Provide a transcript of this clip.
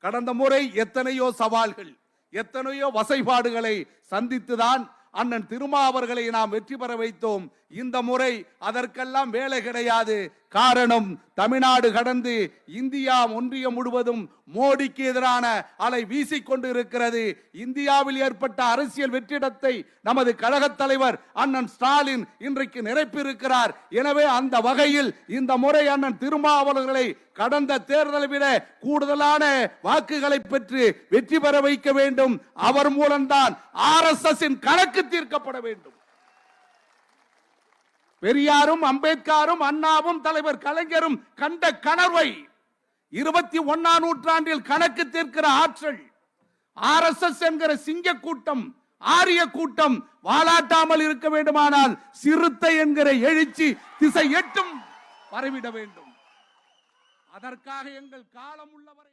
கடந்த முறை எத்தனையோ சவால்கள் எத்தனையோ வசைபாடுகளை சந்தித்துதான் அண்ணன் திருமாவர்களை நாம் வெற்றி பெற வைத்தோம். இந்த முறை அதற்கெல்லாம் வேலை கிடையாது. காரணம் தமிழ்நாடு கடந்து இந்தியா ஒன்றியம் முழுவதும் மோடிக்கு எதிரான அலை வீசிக்கொண்டு இருக்கிறது இந்தியாவில் ஏற்பட்ட அரசியல் வெற்றிடத்தை நமது கழகத் தலைவர் அண்ணன் ஸ்டாலின் இன்றைக்கு நிரப்பியிருக்கிறார். எனவே அந்த வகையில் இந்த முறை அண்ணன் திருமாவளர்களை கடந்த தேர்தலை விட கூடுதலான வாக்குகளை பெற்று வெற்றி பெற வைக்க வேண்டும். அவர் மூலம்தான் ஆர் எஸ் எஸ் கணக்கு தீர்க்கப்பட வேண்டும். பெரியாரும் அம்பேத்கரும் அண்ணாவும் தலைவர் கலைஞரும் கண்ட கனவை இருபத்தி ஒன்னாம் நூற்றாண்டில் கணக்கு தீர்க்கிற ஆற்றல் ஆர் எஸ் எஸ் என்கிற சிங்க கூட்டம் ஆரிய கூட்டம் வாலாட்டாமல் இருக்க வேண்டுமானால் சிறுத்தை என்கிற எழுச்சி திசை எட்டும் பரவிட வேண்டும். அதற்காக எங்கள் காலம் உள்ளவரை